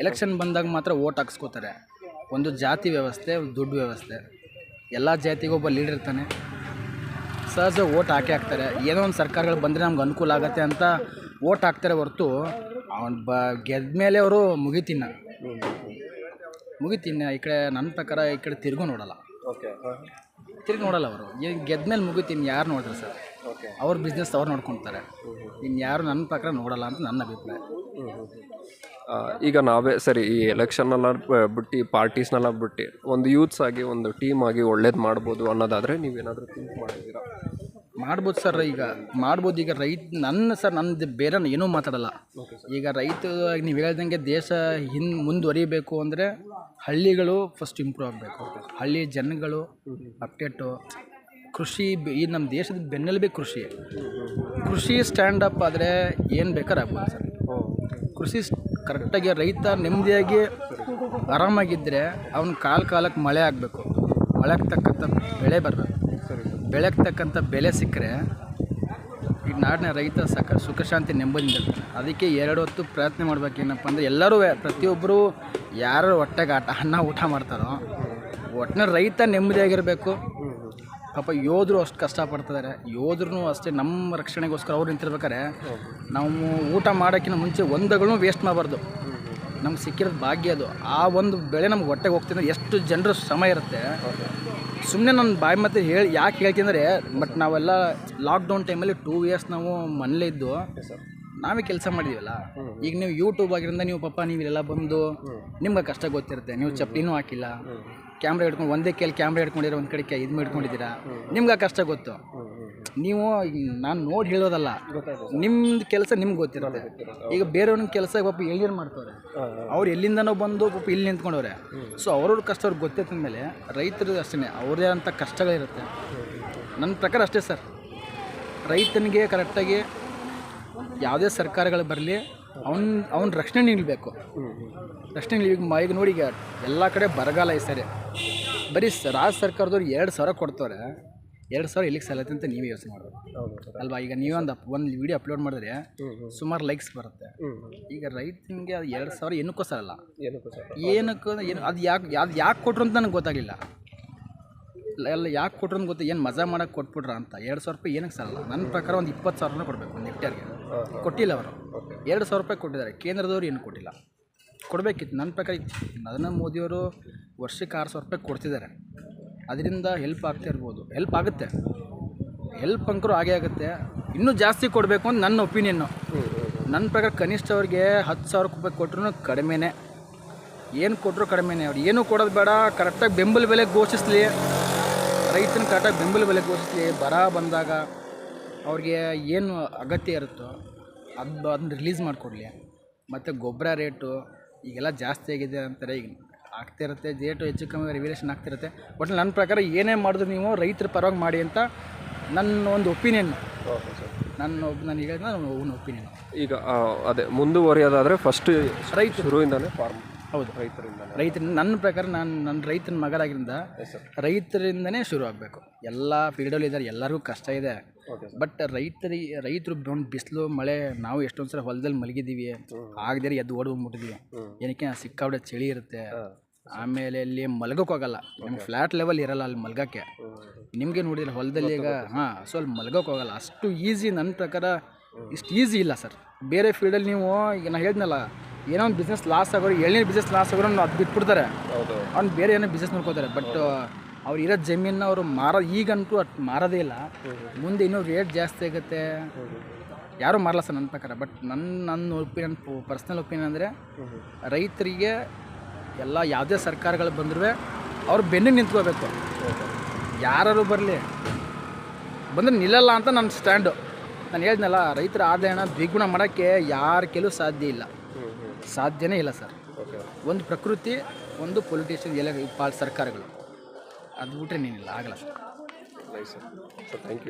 Election ಬಂದಾಗ ಮಾತ್ರ vote ಹಾಕ್ಸ್ಕೋತಾರೆ. ಒಂದು ಜಾತಿ ವ್ಯವಸ್ಥೆ ಒಂದು ದುಡ್ಡು ವ್ಯವಸ್ಥೆ. ಎಲ್ಲ ಜಾತಿಗೂ ಒಬ್ಬ ಲೀಡರ್ ಇರ್ತಾನೆ. ಸಹಜ ಓಟ್ ಹಾಕಿ ಹಾಕ್ತಾರೆ. ಏನೋ ಒಂದು ಸರ್ಕಾರಗಳು ಬಂದರೆ ನಮ್ಗೆ ಅನುಕೂಲ ಆಗುತ್ತೆ ಅಂತ ಓಟ್ ಹಾಕ್ತಾರೆ ಹೊರತು ಅವ್ನು ಬ ಗೆದ್ದ ಮೇಲೆ ಅವರು ಮುಗಿತಿನ್ನ. ಮುಗಿತಿನ್ನ. ಈ ಕಡೆ ನನ್ನ ಪ್ರಕಾರ ಈ ಕಡೆ ತಿರ್ಗೂ ನೋಡಲ್ಲ. ಓಕೆ ತಿರುಗಿ ನೋಡಲ್ಲ ಅವರು. ಈಗ ಗೆದ್ದ ಮೇಲೆ ಮುಗಿತೀನಿ ಯಾರು ನೋಡಿದ್ರೆ ಸರ್? ಅವ್ರ ಬಿಸ್ನೆಸ್ ಅವ್ರು ನೋಡ್ಕೊತಾರೆ. ಇನ್ನು ಯಾರು ನನ್ನ ಪ್ರಕಾರ ನೋಡಲ್ಲ ಅಂತ ನನ್ನ ಅಭಿಪ್ರಾಯ. ಈಗ ನಾವೇ ಸರಿ ಈ ಎಲೆಕ್ಷನ್ನೆಲ್ಲ ಬಿಟ್ಟು ಪಾರ್ಟೀಸ್ನೆಲ್ಲ ಬಿಟ್ಟು ಒಂದು ಯೂತ್ಸ್ ಆಗಿ ಒಂದು ಟೀಮ್ ಆಗಿ ಒಳ್ಳೇದು ಮಾಡ್ಬೋದು ಅನ್ನೋದಾದರೆ ನೀವೇನಾದರೂ ಥಿಂಕ್ ಮಾಡಿದ್ದೀರಾ? ಮಾಡ್ಬೋದು ಸರ್ ಈಗ ಮಾಡ್ಬೋದು. ಈಗ ರೈತ ನನ್ನ ಸರ್ ನಂದು ಬೇರೆ ಏನೂ ಮಾತಾಡಲ್ಲ. ಈಗ ರೈತ ನೀವು ಹೇಳ್ದಂಗೆ ದೇಶ ಹಿನ್ ಮುಂದುವರಿಬೇಕು ಅಂದರೆ ಹಳ್ಳಿಗಳು ಫಸ್ಟ್ ಇಂಪ್ರೂವ್ ಆಗಬೇಕು. ಹಳ್ಳಿ ಜನಗಳು ಅಪ್ಡೇಟು ಕೃಷಿ ಬೆ- ಈ ನಮ್ಮ ದೇಶದ ಬೆನ್ನೆಲುಬೆ ಕೃಷಿ. ಕೃಷಿ ಸ್ಟ್ಯಾಂಡ್ ಅಪ್ ಆದರೆ ಏನು ಬೇಕಾದ್ರೆ ಆಗ್ಬೋದು ಸರ್. ಕೃಷಿ ಕರೆಕ್ಟಾಗಿ ರೈತ ನೆಮ್ಮದಿಯಾಗಿ ಆರಾಮಾಗಿದ್ದರೆ ಅವ್ನ ಕಾಲ ಕಾಲಕ್ಕೆ ಮಳೆ ಆಗಬೇಕು. ಮಳೆಗೆ ತಕ್ಕಂಥ ಬೆಳೆ ಬರಬೇಕು. ಬೆಳೆಗೆ ತಕ್ಕಂಥ ಬೆಲೆ ಸಿಕ್ಕರೆ ಈ ನಾಡಿನ ರೈತ ಸಕ ಸುಖ ಶಾಂತಿ ನೆಮ್ಮದಿಯಿಂದ ಅದಕ್ಕೆ ಎರಡು ಹೊತ್ತು ಪ್ರಯತ್ನ ಮಾಡಬೇಕೇನಪ್ಪ ಅಂದರೆ ಎಲ್ಲರೂ ಪ್ರತಿಯೊಬ್ಬರು ಯಾರು ಹೊಟ್ಟೆಗೆ ಆಟ ಅನ್ನ ಊಟ ಮಾಡ್ತಾರೋ ಒಟ್ಟಿನ ರೈತ ನೆಮ್ಮದಿಯಾಗಿರಬೇಕು. ಪಾಪ ಯೋಧರು ಅಷ್ಟು ಕಷ್ಟಪಡ್ತಿದ್ದಾರೆ ಯೋಧರು ಅಷ್ಟೇ ನಮ್ಮ ರಕ್ಷಣೆಗೋಸ್ಕರ ಅವ್ರು ನಿಂತಿರ್ಬೇಕಾರೆ ನಾವು ಊಟ ಮಾಡೋಕ್ಕಿಂತ ಮುಂಚೆ ಒಂದಗಳನ್ನೂ ವೇಸ್ಟ್ ಮಾಡಬಾರ್ದು. ನಮ್ಗೆ ಸಿಕ್ಕಿರೋದು ಭಾಗ್ಯ ಅದು. ಆ ಒಂದು ಬೆಳೆ ನಮ್ಗೆ ಹೊಟ್ಟೆಗೆ ಹೋಗ್ತಿದ್ರೆ ಎಷ್ಟು ಜನರ ಶ್ರಮ ಇರುತ್ತೆ. ಸುಮ್ಮನೆ ನನ್ನ ಬಾಯಿ ಮತ್ತೆ ಹೇಳಿ ಯಾಕೆ ಹೇಳ್ತೀನಿ ಬಟ್ ನಾವೆಲ್ಲ ಲಾಕ್ಡೌನ್ ಟೈಮಲ್ಲಿ ಟೂ ಇಯರ್ಸ್ ನಾವು ಮನೇಲೇ ಇದ್ದು, ನಾವೇ ಕೆಲಸ ಮಾಡಿದೀವಲ್ಲ. ಈಗ ನೀವು ಯೂಟ್ಯೂಬ್ ಆಗಿರಿಂದ ನೀವು ಪಪ್ಪ ನೀವು ಇಲ್ಲೆಲ್ಲ ಬಂದು, ನಿಮ್ಗೆ ಕಷ್ಟ ಗೊತ್ತಿರುತ್ತೆ. ನೀವು ಚಪ್ಪಲಿನೂ ಹಾಕಿಲ್ಲ. ಕ್ಯಾಮ್ರಾ ಹಿಡ್ಕೊಂಡು ಒಂದೇ ಕೈಯಲ್ಲಿ ಕ್ಯಾಮ್ರಾ ಹಿಡ್ಕೊಂಡಿರೋ ಒಂದು ಕಡೆ ಇದು ಹಿಡ್ಕೊಂಡಿದ್ದೀರಾ? ನಿಮ್ಗೆ ಆ ಕಷ್ಟ ಗೊತ್ತು. ನೀವು ನಾನು ನೋಡಿ ಹೇಳೋದಲ್ಲ ನಿಮ್ದು ಕೆಲಸ ನಿಮ್ಗೆ ಗೊತ್ತಿರೋದು. ಈಗ ಬೇರೆಯವ್ರನ್ನ ಕೆಲಸ ಪಾಪ ಎಳ್ನೀರು ಮಾಡ್ತವ್ರೆ. ಅವ್ರು ಎಲ್ಲಿಂದನೋ ಬಂದು ಪಾಪ ಇಲ್ಲಿ ನಿಂತ್ಕೊಂಡವ್ರೆ. ಸೊ ಅವ್ರವ್ರ ಕಷ್ಟ ಅವ್ರಿಗೆ ಗೊತ್ತಿದ್ದ ಮೇಲೆ ರೈತರು ಅಷ್ಟೇ ಅವ್ರದೇ ಅಂತ ಕಷ್ಟಗಳಿರುತ್ತೆ. ನನ್ನ ಪ್ರಕಾರ ಅಷ್ಟೇ ಸರ್. ರೈತನಿಗೆ ಕರೆಕ್ಟಾಗಿ ಯಾವುದೇ ಸರ್ಕಾರಗಳು ಬರಲಿ ಅವ್ನ ಅವ್ನ ರಕ್ಷಣೆ ನಿಲ್ಲಬೇಕು ರಕ್ಷಣೆ ನಿಲ್- ಈಗ ನೋಡಿ ಈಗ ಎಲ್ಲ ಕಡೆ ಬರಗಾಲ ಈ ಸರಿ. ಬರೀ ಸ- ರಾಜ್ಯ ಸರ್ಕಾರದವ್ರು ಎರಡು ಸಾವಿರ ಕೊಡ್ತಾರೆ ಎರಡು ಸಾವಿರ ಎಲ್ಲಿಗೆ ಸಲ್ಲತ್ತೆ ಅಂತ ನೀವೇ ಯೋಚನೆ ಮಾಡಬೇಕು. ಅಲ್ವಾ? ಈಗ ನೀವೇ ಒಂದು ಒಂದು ವಿಡಿಯೋ ಅಪ್ಲೋಡ್ ಮಾಡಿದ್ರೆ ಸುಮಾರು ಲೈಕ್ಸ್ ಬರುತ್ತೆ. ಈಗ ರೈತನಿಗೆ ಅದು ಎರಡು ಸಾವಿರ ಏನಕ್ಕೂ ಸರಲ್ಲ ಏನಕ್ಕೂ ಏನು ಅದು ಯಾಕೆ ಅದು ಯಾಕೆ ಕೊಟ್ರು ಅಂತ ನನಗೆ ಗೊತ್ತಾಗಲಿಲ್ಲ. ಎಲ್ಲ ಯಾಕೆ ಕೊಟ್ರು ಅಂತ ಗೊತ್ತ ಏನು ಮಜಾ ಮಾಡೋಕ್ಕೆ ಕೊಟ್ಬಿಟ್ರ ಅಂತ. ಎರಡು ಸಾವಿರ ರೂಪಾಯಿ ಏನಕ್ಕೆ ಸರಲ್ಲ ನನ್ನ ಪ್ರಕಾರ ಒಂದು ಇಪ್ಪತ್ತು ಸಾವಿರ ರೂಪಾಯಿ ಕೊಡಬೇಕು ಒಂದು ಹೆಕ್ಟೇರ್ಗೆ. ಕೊಟ್ಟಿಲ್ಲ ಅವರು. ಎರಡು ಸಾವಿರ ರೂಪಾಯಿ ಕೊಟ್ಟಿದ್ದಾರೆ. ಕೇಂದ್ರದವ್ರು ಏನು ಕೊಟ್ಟಿಲ್ಲ. ಕೊಡಬೇಕಿತ್ತು. ನನ್ನ ಪ್ರಕಾರ ನರೇಂದ್ರ ಮೋದಿಯವರು ವರ್ಷಕ್ಕೆ ಆರು ಸಾವಿರ ರೂಪಾಯಿ ಕೊಡ್ತಿದ್ದಾರೆ. ಅದರಿಂದ ಹೆಲ್ಪ್ ಆಗ್ತಾ ಇರ್ಬೋದು. ಹೆಲ್ಪ್ ಆಗುತ್ತೆ. ಹೆಲ್ಪ್ ಅಂಕರು ಆಗೇ ಆಗುತ್ತೆ. ಇನ್ನೂ ಜಾಸ್ತಿ ಕೊಡಬೇಕು ಅಂತ ನನ್ನ ಒಪಿನಿಯನ್ನು ನನ್ನ ಪ್ರಕಾರ ಕನಿಷ್ಠ ಅವ್ರಿಗೆ ಹತ್ತು ಸಾವಿರ ರೂಪಾಯಿ ಕೊಟ್ಟರು ಕಡಿಮೆನೇ. ಏನು ಕೊಟ್ಟರು ಕಡಿಮೆನೇ. ಅವ್ರು ಏನೂ ಕೊಡೋದು ಬೇಡ. ಕರೆಕ್ಟಾಗಿ ಬೆಂಬಲ ಬೆಲೆ ಘೋಷಿಸಲಿ. ರೈತನ ಕರೆಕ್ಟಾಗಿ ಬೆಂಬಲ ಬೆಲೆ ಘೋಷಿಸಲಿ. ಬರ ಬಂದಾಗ ಅವ್ರಿಗೆ ಏನು ಅಗತ್ಯ ಇರುತ್ತೋ ಅದು ಅದನ್ನ ರಿಲೀಸ್ ಮಾಡಿಕೊಡ್ಲಿ. ಮತ್ತು ಗೊಬ್ಬರ ರೇಟು ಈಗೆಲ್ಲ ಜಾಸ್ತಿ ಆಗಿದೆ ಅಂತಾರೆ. ಈಗ ಆಗ್ತಿರುತ್ತೆ ರೇಟು ಹೆಚ್ಚು ಕಮ್ಮಿ ರಿವಿಲೇಷನ್ ಆಗ್ತಿರುತ್ತೆ ಬಟ್ ನನ್ನ ಪ್ರಕಾರ ಏನೇ ಮಾಡಿದ್ರು ನೀವು ರೈತರ ಪರವಾಗಿ ಮಾಡಿ ಅಂತ ನನ್ನ ಒಂದು ಒಪಿನಿಯನ್ ಓಕೆ ಸರ್ ನನ್ನ ಒಬ್ಬ ನಾನು ಹೇಳಿದ ನನ್ನ ಒಂದು ಒಪಿನಿಯನ್ ಈಗ ಅದೇ ಮುಂದುವರಿಯೋದಾದರೆ ಫಸ್ಟ್ ರೈತ ಶುರುವಿಂದಲೇ ಫಾರ್ಮ್ ಹೌದು. ರೈತರಿಂದ ರೈತರಿಂದ ನನ್ನ ಪ್ರಕಾರ ನಾನು ನನ್ನ ರೈತನ ಮಗಳಾಗಿಂದ ರೈತರಿಂದನೇ ಶುರು ಆಗಬೇಕು. ಎಲ್ಲ ಫೀಲ್ಡಲ್ಲಿ ಇದ್ದಾರೆ ಎಲ್ಲರಿಗೂ ಕಷ್ಟ ಇದೆ. ಬಟ್ ರೈತರಿ ರೈತರು ಬಂದು ಬಿಸಿಲು ಮಳೆ ನಾವು ಎಷ್ಟೊಂದು ಸಲ ಹೊಲದಲ್ಲಿ ಮಲಗಿದ್ದೀವಿ. ಆಗದೇ ಎದ್ದು ಓಡ್ ಮುಟ್ಟಿದ್ವಿ ಏನಕ್ಕೆ? ಸಿಕ್ಕಾಬಿಟ್ಟೆ ಚಳಿ ಇರುತ್ತೆ. ಆಮೇಲೆ ಅಲ್ಲಿ ಮಲಗೋಕೆ ಹೋಗಲ್ಲ. ನಿಮ್ಗೆ ಫ್ಲ್ಯಾಟ್ ಲೆವೆಲ್ ಇರಲ್ಲ ಅಲ್ಲಿ ಮಲಗಕ್ಕೆ. ನಿಮಗೆ ನೋಡಿದ್ರೆ ಹೊಲದಲ್ಲಿ ಈಗ ಹಾಂ ಸೊ ಅಲ್ಲಿ ಮಲ್ಗೋಕೆ ಹೋಗಲ್ಲ. ಅಷ್ಟು ಈಸಿ ನನ್ನ ಪ್ರಕಾರ ಇಷ್ಟು ಈಸಿ ಇಲ್ಲ ಸರ್ ಬೇರೆ ಫೀಲ್ಡಲ್ಲಿ ನೀವು ಈಗ ನಾನು ಹೇಳಿದ್ನಲ್ಲ ಏನೋ ಒಂದು ಬಿಸ್ನೆಸ್ ಲಾಸ್ ಆಗೋರು ಎಳ್ನೀರು ಬಿಸ್ನೆಸ್ ಲಾಸ್ ಆಗೋರು ಅದು ಬಿಟ್ಬಿಡ್ತಾರೆ. ಅವ್ನು ಬೇರೆ ಏನೋ ಬಿಸ್ನೆಸ್ ನೋಡ್ಕೋತಾರೆ. ಬಟ್ ಅವ್ರು ಇರೋ ಜಮೀನ ಅವರು ಮಾರೋ ಈಗಂತೂ ಅಷ್ಟು ಮಾರೋದೇ ಇಲ್ಲ. ಮುಂದೆ ಇನ್ನೂ ರೇಟ್ ಜಾಸ್ತಿ ಆಗುತ್ತೆ. ಯಾರೂ ಮಾರಲ್ಲ ಸರ್ ನನ್ನ ಪ್ರಕಾರ. ಬಟ್ ನನ್ನ ನನ್ನ ಒಪಿನಿಯನ್ ಪರ್ಸ್ನಲ್ ಒಪಿನಿಯನ್ ಅಂದರೆ ರೈತರಿಗೆ ಎಲ್ಲ ಯಾವುದೇ ಸರ್ಕಾರಗಳು ಬಂದರೂ ಅವ್ರು ಬೆನ್ನಿಗೆ ನಿಂತ್ಕೋಬೇಕು. ಯಾರು ಬರಲಿ ಬಂದರೆ ನಿಲ್ಲಲ್ಲ ಅಂತ ನನ್ನ ಸ್ಟ್ಯಾಂಡು ನಾನು ಹೇಳಿದ್ನಲ್ಲ ರೈತರ ಆದಾಯನ ದ್ವಿಗುಣ ಮಾಡೋಕ್ಕೆ ಯಾರ ಕೆಲವು ಸಾಧ್ಯ ಇಲ್ಲ. ಸಾಧ್ಯನೇ ಇಲ್ಲ ಸರ್. ಒಂದು ಪ್ರಕೃತಿ ಒಂದು ಪೊಲಿಟಿಷಿಯನ್ ಎಲ್ಲ ಪಾಲ್ ಸರ್ಕಾರಗಳು. ಅದು ಬಿಟ್ಟರೆ ನೀನಿಲ್ಲ ಆಗಲ್ಲ ಸರ್. Sir thank you